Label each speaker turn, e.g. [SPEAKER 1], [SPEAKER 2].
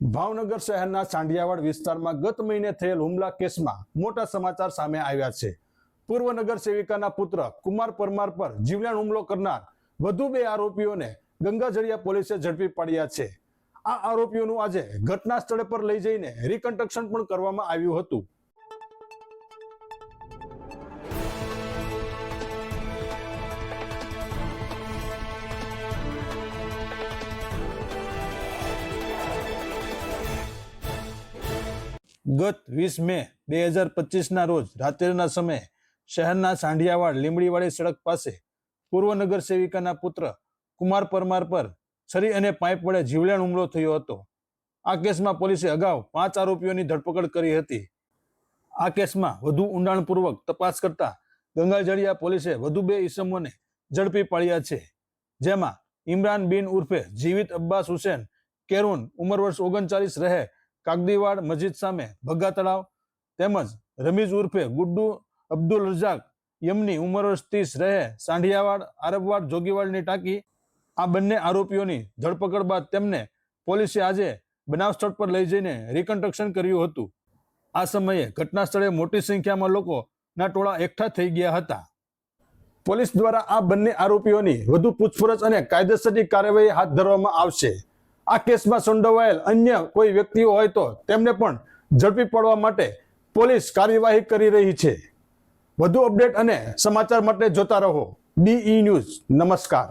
[SPEAKER 1] ભાવનગર શહેરના સાંઢિયાવાડ વિસ્તારમાં ગત મહિને થયેલ હુમલા કેસમાં મોટા સમાચાર સામે આવ્યા છે. પૂર્વ નગર સેવિકાના પુત્ર કુમાર પરમાર પર જીવલેણ હુમલો કરનાર વધુ બે આરોપીઓને ગંગાજળિયા પોલીસે ઝડપી પાડ્યા છે. આ આરોપીઓનું આજે ઘટના સ્થળે પર લઈ જઈને રિકન્સ્ટ્રક્શન પણ કરવામાં આવ્યું હતું. ગત વીસ મે બે હજાર પચીસના રોજ રાત્રિના સમયે શહેરના સાંઢિયાવાડ લીમડીવાડી સડક પાસે પૂર્વ નગર સેવિકાના પુત્ર કુમાર પરમાર પર છરી અને પાઇપ વડે જીવલેણ હુમલો થયો હતો. આ કેસમાં પોલીસે અગાઉ પાંચ આરોપીઓની ધરપકડ કરી હતી. આ કેસમાં વધુ ઊંડાણપૂર્વક તપાસ કરતા ગંગાજળિયા પોલીસે વધુ બે ઈસમોને ઝડપી પાડ્યા છે. જેમાં ઇમરાન બિન ઉર્ફે જીવિત અબ્બાસ હુસેન કેરુન ઉંમર વર્ષ ઓગણચાલીસ રહે કાગદીવાડ મસ્જિદ સામે ભગા તળાવ તેમજ રમીઝ ઉર્ફે ગુડ્ડુ અબ્દુલ રજાક યમની ઉંમર વર્ષ રહે સાંઢિયાવાડ, આરબવાડ, જોગીવાડની ટાંકી આ બંને આરોપીઓની ધરપકડ બાદ તેમને પોલીસે આજે બનાવ સ્થળ પર લઈ જઈને રિકન્સ્ટ્રક્શન કર્યું હતું. આ સમયે ઘટના સ્થળે મોટી સંખ્યામાં લોકોના ટોળા એકઠા થઈ ગયા હતા. પોલીસ દ્વારા આ બંને આરોપીઓની વધુ પૂછપરછ અને કાયદેસરની કાર્યવાહી હાથ ધરવામાં આવશે. આ કેસમાં સંડોવાયેલ અન્ય કોઈ વ્યક્તિઓ હોય તો તેમને પણ ઝડપી પડવા માટે પોલીસ કાર્યવાહી કરી રહી છે. વધુ અપડેટ અને સમાચાર માટે જોતા રહો. B E news. નમસ્કાર.